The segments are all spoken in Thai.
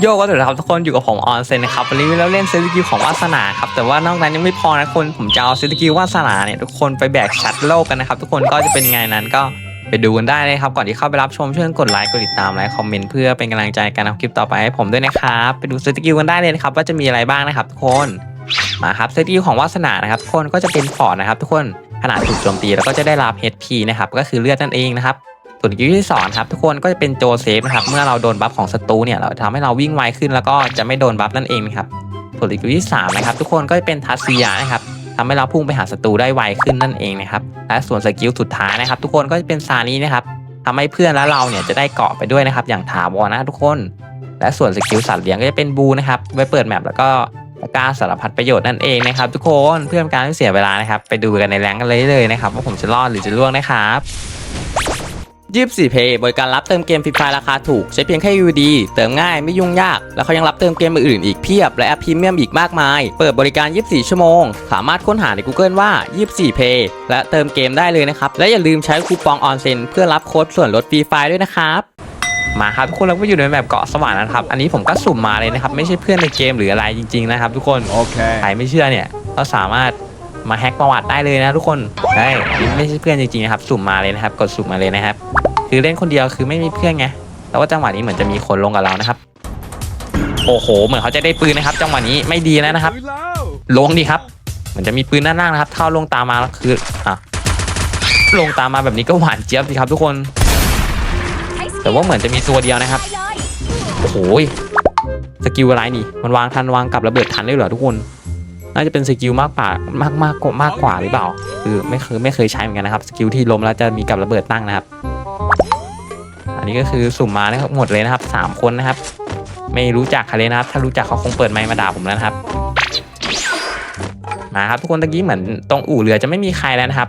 โยก็ถือครับทุกคนอยู่กับผมออนเซนนะครับวันนี้เราเล่นเซตสกิลของวาสนาครับแต่ว่านอกนั้นยังไม่พอนะคนผมจะเอาเซตสกิลวาสนาเนี่ยทุกคนไปแบกชัดโลกกันนะครับทุกคนก็จะเป็นไงนั้นก็ไปดูกันได้เลยครับก่อนที่เข้าไปรับชมช่วยกดไลค์กดติดตามและคอมเมนต์เพื่อเป็นกำลังใจการทำคลิปต่อไปให้ผมด้วยนะครับไปดูเซตสกิลกันได้เลยนะครับว่าจะมีอะไรบ้างนะครับทุกคนมาครับเซตสกิลของวาสนานะครับทุกคนก็จะเป็นฟอร์ดนะครับทุกคนขนาดถูกโจมตีแล้วก็จะได้รับ HP นะครับก็คือเลือดนั่นเองนะครับ ส่วนกิลที่สองครับทุกคนก็จะเป็นโจเซฟนะครับเมื่อเราโดนบัฟของศัตรูเนี่ยเราทำให้เราวิ่งไวขึ้นแล้วก็จะไม่โดนบัฟนั่นเองครับส่วนสกิลที่สามนะครับทุกคนก็จะเป็นทัสซิยานะครับทำให้เราพุ่งไปหาศัตรูได้ไวขึ้นนั่นเองนะครับและส่วนสกิลสุดท้ายนะครับ ทุกคนก็จะเป็นซานี้นะครับทำให้เพื่อนและเราเนี่ยจะได้เกาะไปด้วยนะครับ อย่างถาวรนะทุกคน และส่วนสกิลสัตว์เลี้ยงก็จะเป็นบูนะครับไว้เปิดแมปแล้วก็กล้าสารพัดประโยชน์นั่นเองนะครับ ทุกคนเพื่อนการไม่เสียเวลานะครับ ไปดูกันในแรงกันเลยเลยนะครับ ว่าผมจะรอดหรือจะล่วงนะครับ 24 Pay บริการรับเติมเกมฟรีไฟราคาถูก ใช้เพียงแค่ UD เติมง่ายไม่ยุ่งยาก แล้วเขายังรับเติมเกมอื่นๆอีกเพียบ และแอปพรีเมียมอีกมากมาย เปิดบริการ 24 ชั่วโมง สามารถค้นหาใน Google ว่า 24 Pay และเติมเกมได้เลยนะครับ และอย่าลืมใช้คูปองออนเซนเพื่อรับโค้ดส่วนลดฟรีไฟด้วยนะครับมาครับทุกคนเราก็อยู่ในแบบเกาะสวรรค์นะครับ อันนี้ผมก็สุ่มมาเลยนะครับ ไม่ใช่เพื่อนในเกมหรืออะไรจริง ๆ นะครับ ทุกคน Okay. ใครไม่เชื่อเนี่ยก็สามารถ มาแฮ็กประวัติได้เลยนะทุกคนใช่ไม่ใช่เพื่อนจริงๆนะครับสุ่มมาเลยนะครับ กดสุ่มมาเลยนะครับ คือเล่นคนเดียวคือไม่มีเพื่อนไงแต่ว่าจังหวะนี้เหมือนจะมีคนลงกับเรานะครับ โอ้โห เหมือนเขาจะได้ปืนนะครับ จังหวะนี้ไม่ดีแล้วนะครับ ลงดีครับเหมือนจะมีปืนด้านล่างนะครับถ้าลงตามมาแล้วคืออะลงตามมาแบบนี้ก็หวานเจี๊ยบสิครับ ทุกคน แต่ว่าเหมือนจะมีตัวเดียวนะครับโอ้โหสกิลอะไรนี่ มันวางทันวางกับระเบิดทันได้เหรอทุกคน น่าจะเป็นสกิลมากกว่ามากมากกว่ามากกว่าหรือเปล่าคือไม่เคยไม่เคยใช้เหมือนกันนะครับสกิลที่ล้มแล้วจะมีกับระเบิดตั้งนะครับ อันนี้ก็คือสุ่มมานะครับหมดเลยนะครับสามคนนะครับ ไม่รู้จักใครเลยนะครับ ถ้ารู้จักเขาคงเปิดไมค์มาด่าผมแล้วนะครับมาครับทุกคนตะกี้เหมือนตรงอู่เรือจะไม่มีใครแล้วนะครับ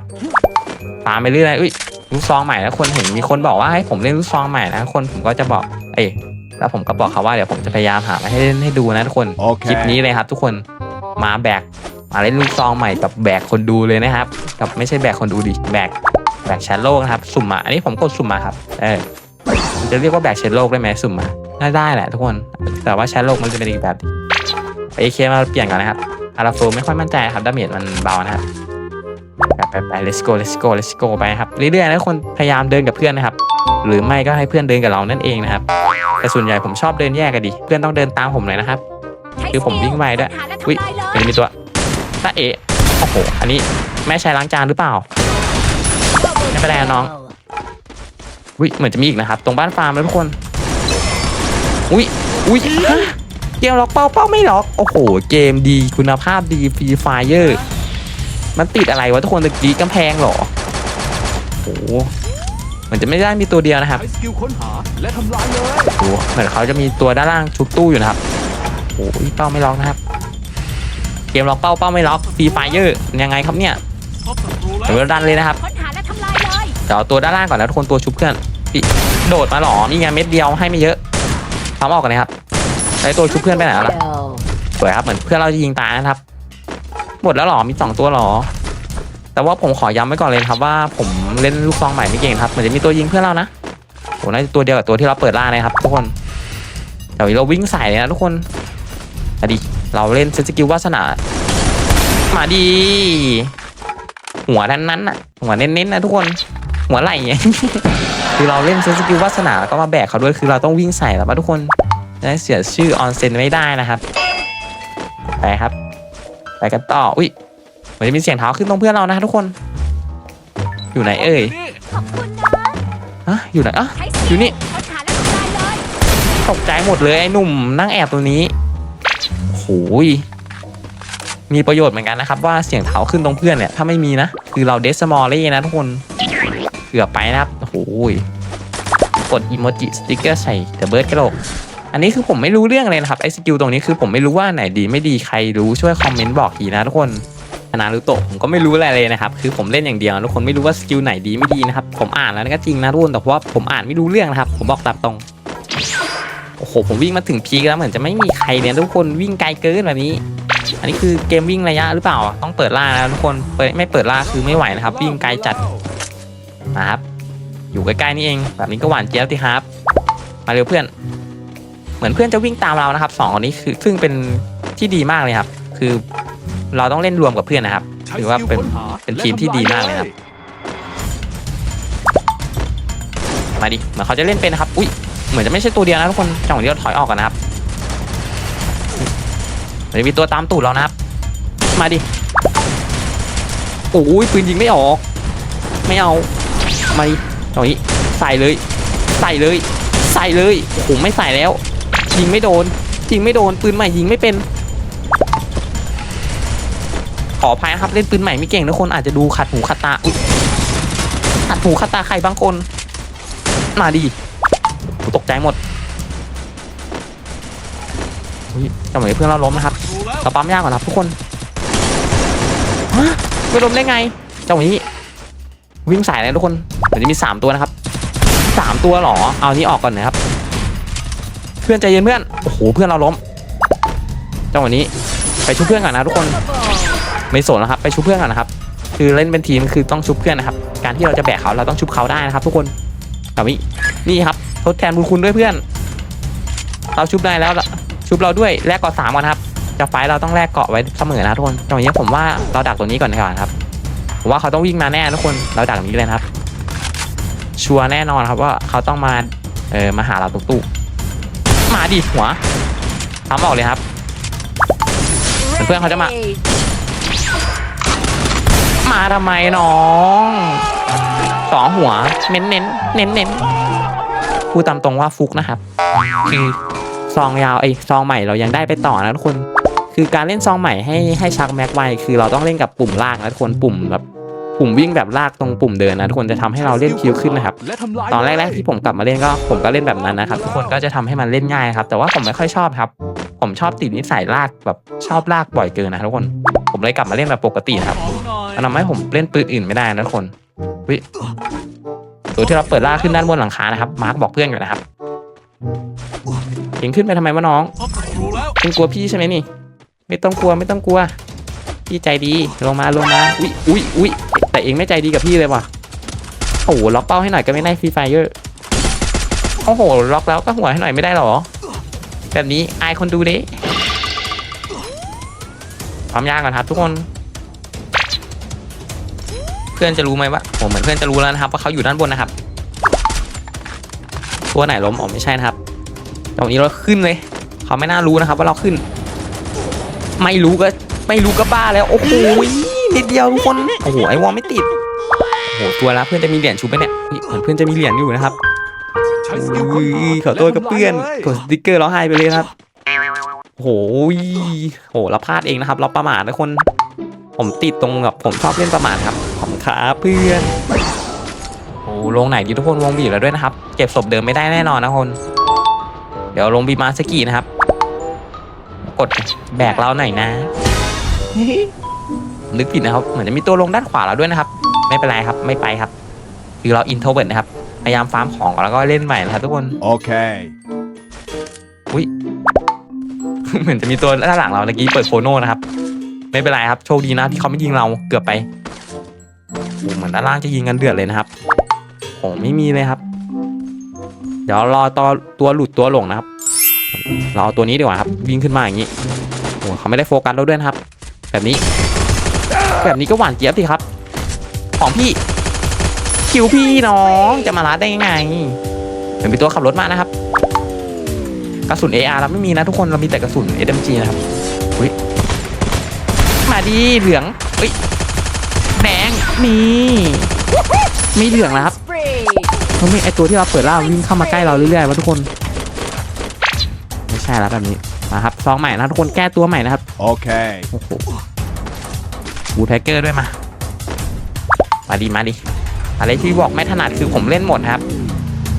ตามไปเรื่อยๆอุ้ยลูกซองใหม่แล้วคนเห็นมีคนบอกว่าให้ผมเล่นลูกซองใหม่นะคนผมก็จะบอก เอ้ยแล้วผมก็บอกเขาว่าเดี๋ยวผมจะพยายามหามาให้เล่นให้ดูนะทุกคนโอเคคลิปนี้เลยครับทุกคน มาแบกมาเล่นลูกซองใหม่กับแบกคนดูเลยนะครับ กับไม่ใช่แบกคนดูดิแบกแบกแชร์โลกนะครับ สุ่มมาอันนี้ผมกดสุ่มมาครับเออจะเรียกว่าแบกแชร์โลกได้ไหมสุ่มมาน่าได้แหละทุกคน แต่ว่าแชร์โลกมันจะเป็นอีกแบบไปเคมาเปลี่ยนก่อนนะครับอาราโฟไม่ค่อยมั่นใจครับดาเมจมันเบานะครับไปไป let's go let's go let's go ไปครับเรื่อยๆนะทุกคนพยายามเดินกับเพื่อนนะครับ หรือไม่ก็ให้เพื่อนเดินกับเรานั่นเองนะครับแต่ส่วนใหญ่ผมชอบเดินแยกกันดิเพื่อนต้องเดินตามผมเลยนะครับ คือผมวิ่งไวด้วยอุ๊ยมันจะมีตัวตาเอะโอ้โห อันนี้แม่ชายล้างจานหรือเปล่าไม่เป็นไรนะน้องอุ้ยเหมือนจะมีอีกนะครับ ตรงบ้านฟาร์มแล้วทุกคน อุ้ยอุ้ยฮะเกมล็อกเป้าเป้าไม่ล็อกโอ้โห เกมดีคุณภาพดีฟรีไฟเยอร์มันติดอะไรวะทุกคนตะกี้กำแพงเหรอโอ้โหเหมือนจะไม่ได้มีตัวเดียวนะครับใช้สกิลค้นหาและทำลายเลยโอ้โหเหมือนเขาจะมีตัวด้านล่างชุบตู้อยู่นะครับ โอ้ยเป้าไม่ล็อกนะครับ เกมล็อกเป้าเป้าไม่ล็อกฟรีไฟเยอร์ยังไงครับเนี่ยเดี๋ยวเราดันเลยนะครับค้นหาและทำลายเลยเดี๋ยวเอาตัวด้านล่างก่อนนะทุกคนตัวชุบเพื่อนอิโดดมาหรอนี่ไงเม็ดเดียวให้ไม่เยอะพร้อมออกกันเลยครับใช้ตัวชุบเพื่อนไปไหนแล้วล่ะสวยครับเหมือนเพื่อนเราจะยิงตายนะครับ หมดแล้วหรอมีสองตัวหรอแต่ว่าผมขอย้ำไว้ก่อนเลยนะครับว่าผมเล่นลูกซองใหม่ไม่เก่งครับเหมือนจะมีตัวยิงเพื่อนเรานะโหน่าจะตัวเดียวกับตัวที่เราเปิดล่าเลยครับทุกคนเดี๋ยวเราวิ่งใส่เลยนะทุกคนอะ ดีเราเล่นเซนสกิลวาสนา มาดี หัวนั้นนั้นๆน่ะ หัวเน้นๆนะทุกคน หัวไหล่เนี่ยคือเราเล่นเซนสกิลวาสนาแล้วก็มาแบกเขาด้วย คือเราต้องวิ่งใส่แล้วทุกคนจะได้เสียชื่อออนเซนไม่ได้นะครับ ไปครับ ไปกันต่อ อุ้ยเหมือนจะมีเสียงเท้าขึ้นตรงเพื่อนเรานะทุกคน อยู่ไหนเอ่ยขอบคุณนะฮะอยู่ไหนอะใช้อยู่นี่ค้นหาและทำลายเลยตกใจหมดเลยไอ้หนุ่มนั่งแอบตรงนี้โหยมีประโยชน์เหมือนกันนะครับ ว่าเสียงเท้าขึ้นตรงเพื่อนเนี่ย ถ้าไม่มีนะ คือเราเดสมอลเลี่นะทุกคนเกือบไปนะครับโอ้โหยกดอีโมจิสติกเกอร์ใส่เดอะเบิร์ดกระโหลกอันนี้คือผมไม่รู้เรื่องเลยนะครับไอสกิลตรงนี้คือผมไม่รู้ว่าไหนดีไม่ดีใครรู้ช่วยคอมเมนต์บอกทีนะทุกคนนารุโตะผมก็ไม่รู้อะไรเลยนะครับ คือผมเล่นอย่างเดียวทุกคนไม่รู้ว่าสกิลไหนดีไม่ดีนะครับ ผมอ่านแล้วก็จริงนะทุกคนแต่ว่าผมอ่านไม่รู้เรื่องนะครับ ผมบอกตามตรง โอ้โหผมวิ่งมาถึงพีคแล้วเหมือนจะไม่มีใครเนี่ยทุกคนวิ่งไกลเกินแบบนี้ อันนี้คือเกมวิ่งระยะหรือเปล่า ต้องเปิดล่านะทุกคนเปิดไม่เปิดล่าคือไม่ไหวนะครับ วิ่งไกลจัดนะครับอยู่ใกล้ๆนี่เอง แบบนี้ก็หวานเจี๊ยบสิครับ มาเร็วเพื่อน เหมือนเพื่อนจะวิ่งตามเรานะครับสองคนนี้คือซึ่งเป็นที่ดีมากเลยครับ คือเราต้องเล่นรวมกับเพื่อนนะครับถือว่าเป็นเป็นทีมที่ดีมากเลยครับมาดิเหมือนเขาจะเล่นเป็นนะครับ อุ้ย เหมือนจะไม่ใช่ตัวเดียวนะทุกคนจังหวะนี้เราถอยออกกันนะครับเหมือนมีตัวตามตูดเรานะครับ มาดิโอ้ยปืนยิงไม่ออก ไม่เอามาดิจังหวะนี้ใส่เลย ใส่เลย ใส่เลยโอ้โหไม่ใส่แล้วยิงไม่โดนยิงไม่โดนปืนใหม่ยิงไม่เป็นขออภัยนะครับเล่นปืนใหม่ไม่เก่งทุกคนอาจจะดูขัดหูขัดตาขัดหูขัดตาใครบางคน มาดี ตกใจหมดอุ๊ยจังหวะนี้เพื่อนเราล้มนะครับรู้แล้วเราปั๊มยากก่อนนะครับทุกคนฮะไม่ล้มได้ไงจังหวะนี้วิ่งสายเลยทุกคนเดี๋ยวจะมีสามตัวนะครับสามตัวเหรอเอาอันนี้ออกก่อนนะครับ เพื่อนใจเย็นเพื่อนโอ้โหเพื่อนเราล้มจังหวะนี้ไปชุบเพื่อนก่อนนะทุกคนไม่สนแล้วครับ ไปชุบเพื่อนก่อนนะครับ คือเล่นเป็นทีมคือต้องชุบเพื่อนนะครับ การที่เราจะแบกเขาเราต้องชุบเขาได้นะครับ ทุกคนแบบนี้นี่ครับ ทดแทนบุญคุณด้วยเพื่อน เราชุบได้แล้วชุบเราด้วยแลกเกาะสามก่อนครับจะไฟเราต้องแลกเกาะไว้เสมอนะทุกคนจังนี้ผมว่าเราดักตัวนี้ก่อนดีกว่าครับผมว่าเขาต้องวิ่งมาแน่ทุกคนเราดักนี้เลยครับ ชัวร์แน่นอนครับว่าเขาต้องมาเออมาหาเราตุกตุกมาดิหัวทำออกเลยครับเพื่อนเขาจะมา มาทำไมน้องสองหัว เน้นเน้นเน้นเน้น พูดตามตรงว่าฟุกนะครับ คือซองยาวไอ้ซองใหม่เรายังได้ไปต่อนะทุกคน คือการเล่นซองใหม่ให้ให้ชักแม็กไวคือเราต้องเล่นกับปุ่มลากนะทุกคนปุ่มแบบปุ่มวิ่งแบบลากตรงปุ่มเดินนะทุกคนจะทำให้เราเล่นคิวขึ้นนะครับ ตอนแรกๆที่ผมกลับมาเล่นก็ผมก็เล่นแบบนั้นนะครับทุกคนก็จะทำให้มันเล่นง่ายครับแต่ว่าผมไม่ค่อยชอบครับ ผมชอบติดนิสัยลากแบบชอบลากบ่อยเกินนะทุกคน ผมเลยกลับมาเล่นแบบปกตินะครับมันทำให้ผมเล่นปืนอื่นไม่ได้นะทุกคนวิ ตัวที่เราเปิดลากขึ้นด้านบนหลังคานะครับมาร์กบอกเพื่อนอยู่นะครับเก่งขึ้นไปทำไมวะน้องพบศัตรูแล้วเองกลัวพี่ใช่ไหมนี่ ไม่ต้องกลัวไม่ต้องกลัว พี่ใจดีลงมาลงมาอุ้ยอุ้ยอุ้ยแต่เองไม่ใจดีกับพี่เลยว่ะโอ้โหล็อกเป้าให้หน่อยก็ไม่ได้ฟรีไฟเยอร์โอ้โหล็อกแล้วก็หัวให้หน่อยไม่ได้หรอ แบบนี้อายคนดูเด้ความยากก่อนครับทุกคน เพื่อนจะรู้ไหมว่าผมเหมือนเพื่อนจะรู้แล้วนะครับว่าเขาอยู่ด้านบนนะครับ ตัวไหนล้มอ๋อไม่ใช่นะครับตรงนี้เราขึ้นเลย เขาไม่น่ารู้นะครับ ว่าเราขึ้น ไม่รู้ก็ไม่รู้ก็บ้าแล้วโอ้โหนิดเดียวทุกคนโอ้โหไอวอลไม่ติดโอ้โหตัวละเพื่อนจะมีเหรียญชุบไหมเนี่ยเหมือนเพื่อนจะมีเหรียญอยู่นะครับใช้สกิลค้นอุ้หายขอโทษกับเพื่อนกดสติ๊กเกอร์ร้องไห้ไปเลยครับโอ้โหโหเราพลาดเองนะครับ เราประมาทนะคน ผมติดตรงแบบผมชอบเล่นประมาทครับ ขอบคุณครับเพื่อนโอ้ลงไหนดีทุกคนวงบีบแล้วด้วยนะครับ เก็บศพเดิมไม่ได้แน่นอนนะคน เดี๋ยวลงบีมาสกีนะครับ กดแบกเราหน่อยนะนึกผิดนะครับ เหมือนจะมีตัวลงด้านขวาเราด้วยนะครับ ไม่เป็นไรครับ ไม่ไปครับ คือเราอินโทรเวิร์ดนะครับ พยายามฟาร์มของก่อนแล้วก็เล่นใหม่นะครับทุกคน Okay. เหมือนจะมีตัวด้านหลังเราเมื่อกี้เปิดโคโน่นะครับ ไม่เป็นไรครับ โชคดีนะที่เขาไม่ยิงเรา เกือบไปโอ้ เหมือนด้านล่างจะยิงกันเดือดเลยนะครับโอ้ไม่มีเลยครับ เดี๋ยวรอตัวตัวหลุดตัวหลงนะครับเราเอาตัวนี้ดีกว่าครับวิ่งขึ้นมาอย่างนี้โอ้เขาไม่ได้โฟกัสเราด้วยนะครับ แบบนี้ แบบนี้ก็หวานเจี๊ยบสิครับ ของพี่คิวพี่น้องจะมาลัดได้ยังไงเหมือนมีตัวขับรถมานะครับกระสุน AR เราไม่มีนะทุกคนเรามีแต่กระสุน SMG นะครับอุ้ยมาดีเหลืองเฮ้ยแดง นี่ มีเหลืองนะครับสปรีเขามีไอตัวที่เราเปิดล่าวิ่งเข้ามาใกล้เราเรื่อยๆวะทุกคน ไม่ใช่แล้วแบบนี้มาครับซองใหม่นะทุกคนแก้ตัวใหม่นะครับ Okay. โอ้โหบูแท็กเกอร์ด้วยมามาดีมาดีอะไรที่บอกไม่ถนัดคือผมเล่นหมดครับ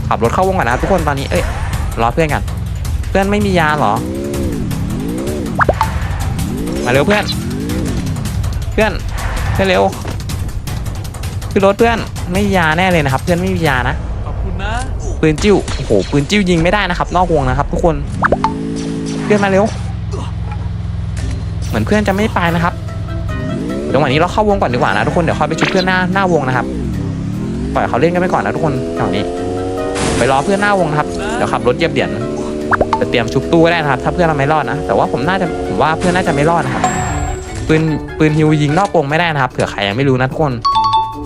ขับรถเข้าวงก่อนนะครับทุกคนตอนนี้เอ้ยรอเพื่อนกัน เพื่อนไม่มียาเหรอ มาเร็วเพื่อน เพื่อนเพื่อนเร็ว ขึ้นรถเพื่อนไม่มียาแน่เลยนะครับ เพื่อนไม่มียานะขอบคุณนะปืนจิ้วโอ้โหปืนจิ้วยิงไม่ได้นะครับ นอกวงนะครับ ทุกคนเพื่อนมาเร็ว เหมือนเพื่อนจะไม่ไปนะครับจังหวะนี้เราเข้าวงก่อนดีกว่านะทุกคนเดี๋ยวค่อยไปชุบเพื่อนหน้าหน้าวงนะครับปล่อยเขาเล่นกันไปก่อนนะทุกคนจังหวะนี้ ไปรอเพื่อนหน้าวงนะครับเดี๋ยวขับรถเหยียบเหรียญจะเตรียมชุบตู้ก็ได้นะครับ ถ้าเพื่อนเราไม่รอดนะแต่ว่าผมน่าจะผมว่าเพื่อนน่าจะไม่รอดนะครับปืนปืนฮิวยิงนอกวงไม่ได้นะครับเผื่อใครยังไม่รู้นะทุกคน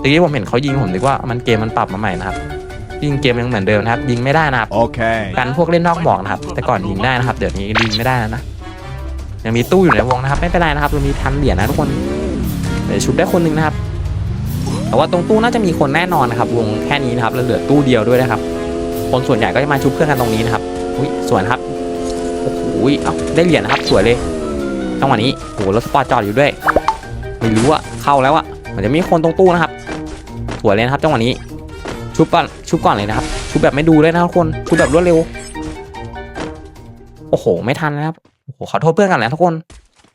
ตะกี้ผมเห็นเขายิงผมนึกว่ามันเกมมันปรับมาใหม่นะครับ ยิงเกมยังเหมือนเดิมนะครับ ยิงไม่ได้นะครับ Okay. กันพวกเล่นนอกบอกนะครับ แต่ก่อนยิงได้นะครับ เดี๋ยวนี้ยิงไม่ได้แล้วนะยังมีตู้อยู่ในวงนะครับ ไม่เป็นไรนะครับเรามีทันเหรียญนะทุกคนเดี๋ยวชุบได้คนหนึ่งนะครับ แต่ว่าตรงตู้น่าจะมีคนแน่นอนนะครับ วงแค่นี้นะครับแล้วเหลือตู้เดียวด้วยนะครับ คนส่วนใหญ่ก็จะมาชุบเพื่อนกันตรงนี้นะครับอุ้ยสวยนะครับโอ้โหเอ้าได้เหรียญนะครับสวยเลยจังหวะนี้โอ้โหรถสปอร์ตจอดอยู่ด้วยไม่รู้อะเข้าแล้วอะเหมือนจะมีคนตรงตู้นะครับ สวยเลยนะครับจังหวะนี้ชุบก่อนชุบก่อนเลยนะครับ ชุบแบบไม่ดูเลยนะทุกคนชุบแบบรวดเร็ว โอ้โห ไม่ทันนะครับโอ้โหขอโทษเพื่อนกันแล้วทุกคน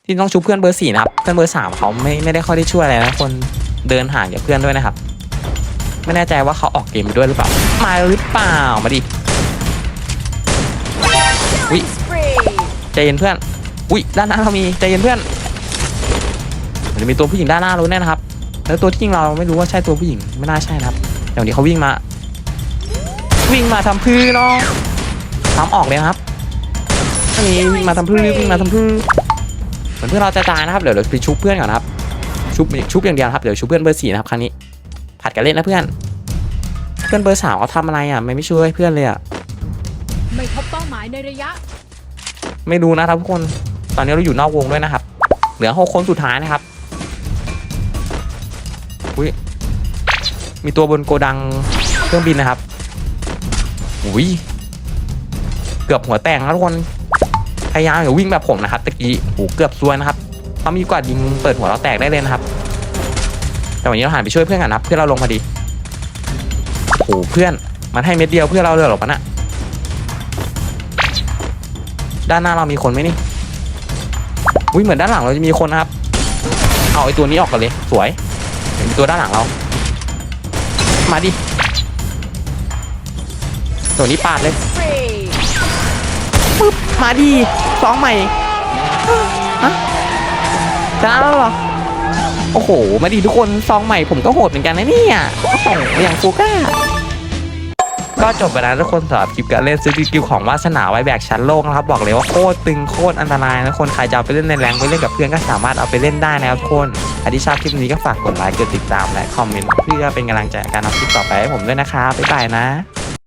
ที่ต้องชุบเพื่อนเบอร์สี่นะครับเพื่อนเบอร์สามเขาไม่ไม่ได้ค่อยได้ช่วยอะไรนะคนเดินห่างจากเพื่อนด้วยนะครับ ไม่แน่ใจว่าเขาออกเกมไปด้วยหรือเปล่ามาหรือเปล่ามาดิอุ๊ยใจเย็นเพื่อนอุ้ยด้านหน้าเรามีใจเย็นเพื่อนมันจะมีตัวผู้หญิงด้านหน้ารู้แน่นะครับ แล้วตัวที่ยิงเราไม่รู้ว่าใช่ตัวผู้หญิงไม่น่าใช่นะครับเดี๋ยวนี้เขาวิ่งมา วิ่งมาทำพื้นเนาะทำออกเลยนะครับอันนี้วิ่งมาทำพื้นวิ่งมาทำพื้นเหมือนเพื่อนเราจะตายนะครับเดี๋ยวเราไปชุบเพื่อนก่อนนะครับชุบชุบอย่างเดียวนะครับเดี๋ยวชุบเพื่อนเบอร์สี่นะครับครั้งนี้ผัดกันเล่นนะเพื่อน เพื่อนเบอร์สามเขาทำอะไรอะ ไม่ไม่ช่วยเพื่อนเลยอะไม่พบเป้าหมายในระยะ ไม่รู้นะครับทุกคนตอนนี้เราอยู่นอกวงด้วยนะครับ เหลือหกคนสุดท้ายนะครับ มีตัวบนโกดังเครื่องบินนะครับอุ้ยเกือบหัวแตกแล้วทุกคนพยายามอย่าวิ่งแบบผมนะครับตะกี้โอ้โหเกือบซวยนะครับเขามีกวาดยิงเปิดหัวเราแตกได้เลยนะครับ แต่วันนี้เราหันไปช่วยเพื่อนกันนะครับเพื่อนเราลงพอดีโอ้โหเพื่อนมันให้เม็ดเดียวเพื่อนเราเลยหรอปะน่ะด้านหน้าเรามีคนไหมนี่อุ้ยเหมือนด้านหลังเราจะมีคนนะครับ เอาไอ้ตัวนี้ออกกันเลย สวยเห็นมีตัวด้านหลังเรา มาดิตัวนี้ปาดเลยปึ๊บมาดิสองใหม่ฮะชนะแล้วเหรอโอ้โห มาดิทุกคนซองใหม่ผมก็โหดเหมือนกันนะเนี่ยโอ้โหอย่างฟูก้าก็จบไปแล้วทุกคนสำหรับคลิปการเล่นซื้อสกิลของวาสนาไว้แบกชั้นโลกนะครับบอกเลยว่าโคตรตึงโคตรอันตรายนะคนใครจะเอาไปเล่นในแรงไปเล่นกับเพื่อนก็สามารถเอาไปเล่นได้นะครับทุกคน ใครที่ชอบคลิปนี้ก็ฝากกดไลค์กดติดตามและคอมเมนต์เพื่อเป็นกำลังใจในการทำคลิปต่อไปให้ผมด้วยนะครับบ๊ายบายนะ